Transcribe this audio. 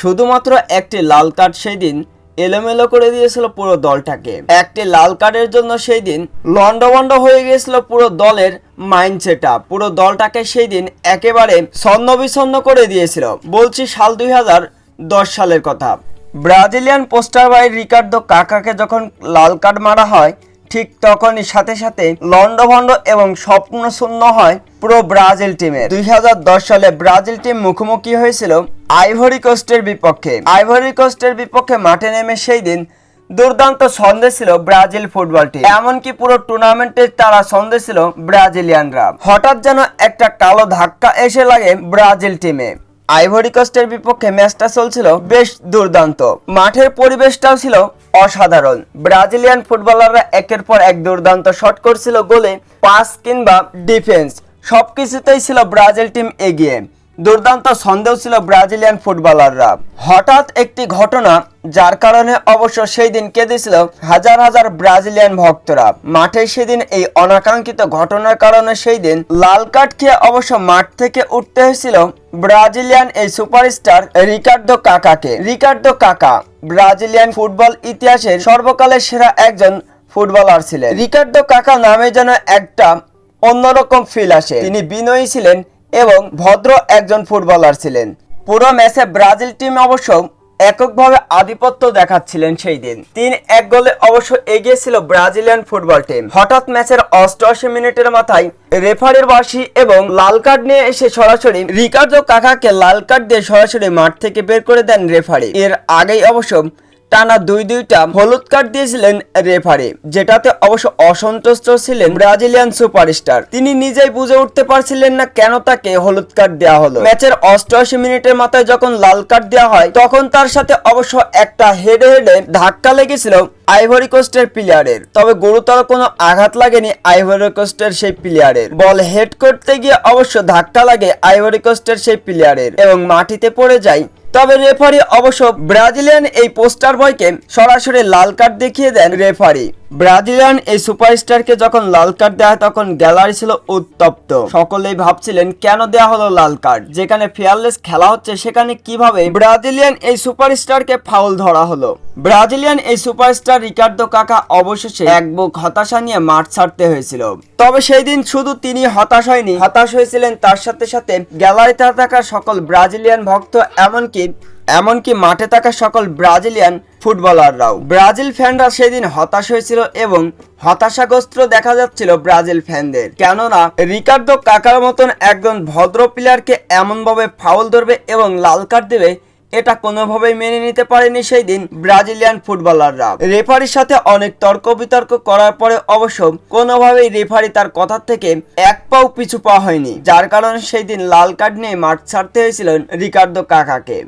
শুধুমাত্র একটি লাল কার্ড সেই দিন এলোমেলো করে দিয়েছিল পুরো দলটাকে। একটি লাল কার্ডের জন্য সেই দিন লন্ডভন্ড হয়ে গিয়েছিল পুরো দলের মাইন্ড সেট পুরো দলটাকে সেই দিন একেবারে ছন্ন বিছন্ন করে দিয়েছিল। বলছি সাল দুই দশ সালের কথা। ব্রাজিলিয়ান পোস্টার বাই রিকার্ডো কাকাকে যখন লাল কার্ড মারা হয়, ঠিক তখনই সাথে সাথে লন্ডভন্ড এবং স্বপ্ন শূন্য হয় পুরো ব্রাজিল টিমে দুই হাজার দশ সালে ব্রাজিল টিম মুখোমুখি হয়েছিল আইভরি কোস্টের বিপক্ষে। আইভরি কোস্টের বিপক্ষে মাঠে নেমে সেই দিন দুর্দান্ত ছন্দে ছিল ব্রাজিল ফুটবল টিম। এমনকি পুরো টুর্নামেন্টে তারা ছন্দে ছিল ব্রাজিলিয়ানরা। হঠাৎ যেন একটা কালো ধাক্কা এসে লাগে ব্রাজিল টিমে। আইভরি কোস্টের বিপক্ষে ম্যাচটা চলছিল বেশ দুর্দান্ত। মাঠের পরিবেশটাও ছিল অসাধারণ। ব্রাজিলিয়ান ফুটবলাররা একের পর এক দুর্দান্ত শট করছিল গোলে, পাস কিংবা ডিফেন্স। সবকিছুতেই ছিল ব্রাজিল টিম এগিয়ে। দুর্দান্ত সন্দেহ ছিল ব্রাজিলিয়ান ফুটবলাররা। হঠাৎ একটি ঘটনা, যার কারণে অবশ্য সেই দিন কেঁদেছিল হাজার হাজার ব্রাজিলিয়ান ভক্তরা। মাঠে সেদিন এই অনাকাঙ্ক্ষিত ঘটনার কারণে সেই দিন লাল কার্ড খেয়ে অবশ্য মাঠ থেকে উঠতে হয়েছিল ব্রাজিলিয়ান এই সুপারস্টার রিকার্ডো কাকাকে। রিকার্ডো কাকা, ব্রাজিলিয়ান ফুটবল ইতিহাসের সর্বকালের সেরা একজন ফুটবলার ছিলেন। রিকার্ডো কাকা নামে যেন একটা অন্যরকম ফিল আসে। তিনি বিনয়ী ছিলেন এবং ভদ্র একজন ফুটবলার ছিলেন। পুরো ম্যাচে ব্রাজিল টিম অবশ্য এককভাবে আধিপত্য দেখাচ্ছিলেন সেই দিন। তিন এক গোলে অবশ্য এগিয়েছিল ব্রাজিলিয়ান ফুটবল টিম। হঠাৎ ম্যাচের অষ্টআশি মিনিটের মাথায় রেফারির বাসি এবং লাল কার্ড নিয়ে এসে সরাসরি রিকার্ডো কাকাকে লাল কার্ড দিয়ে সরাসরি মাঠ থেকে বের করে দেন রেফারি। এর আগেই অবশ্য টানা দুই দুইটা হলুদ কার্ড দিয়েছিলেন রেফারি, যেটাতে অবশ্য অসন্তুষ্ট ছিলেন ব্রাজিলিয়ান সুপারস্টার। তিনি নিজেই বুঝে উঠতে পারছিলেন না কেন তাকে হলুদ কার্ড দেওয়া হলো। ম্যাচের অষ্টআশি মিনিটের মাথায় যখন লাল কার্ড দেওয়া হয়, তখন তার সাথে অবশ্য একটা হেডে হেডে ধাক্কা লেগেছিল আইভরি কোস্টের প্লেয়ারের। তবে গুরুতর কোনো আঘাত লাগেনি আইভরি কোস্টের সেই প্লেয়ারের। বল হেড করতে গিয়ে অবশ্য ধাক্কা লাগে আইভরি কোস্টের সেই প্লেয়ারের। এবং মাটিতে পড়ে যায় তবে রেফারি অবশ্য ব্রাজিলিয়ান এই পোস্টার বয়কে সরাসরি লাল কার্ড দেখিয়ে দেন রেফারি। ব্রাজিলিয়ান এই সুপারস্টারকে যখন লাল কার্ড দেওয়া তখন গ্যালারি ছিল উত্তপ্ত। সকলেই ভাবছিলেন, কেন দেওয়া হলো লাল কার্ড? যেখানে ফেয়ারলেস খেলা হচ্ছে, সেখানে কীভাবে ব্রাজিলিয়ান এই সুপারস্টারকে ফাউল ধরা হলো? ব্রাজিলিয়ান এই সুপারস্টার রিকার্ডো কাকা অবশেষে এক বুক হতাশা নিয়ে মাঠ ছাড়তে হয়েছিল। তবে সেই দিন শুধু তিনি হতাশ হয়নি, হতাশ হয়েছিলেন তার সাথে সাথে গ্যালারিতে থাকা সকল ব্রাজিলিয়ান ভক্ত, এমনকি এমনকি মাঠে থাকা সকল ব্রাজিলিয়ান ফুটবলাররাও। ব্রাজিল ফ্যানরা সেদিন হতাশ হয়েছিল এবং হতাশাগ্রস্ত দেখা যাচ্ছিল ব্রাজিল ফ্যানদের। কেননা রিকার্ডো কাকার মতন একজন ভদ্র প্লেয়ারকে এমনভাবে ফাউল ধরবে এবং লাল কার্ড দেবে, এটা কোনোভাবেই মেনে নিতে পারেনি সেই দিন ব্রাজিলিয়ান ফুটবলাররা। রেফারির সাথে অনেক তর্ক বিতর্ক করার পরে অবশ্য কোনোভাবেই রেফারি তার কথা থেকে এক পাও পিছু পাওয়া হয়নি, যার কারণে সেই দিন লাল কার্ড নিয়ে মাঠ ছাড়তে হয়েছিলেন রিকার্ডো কাকাকে।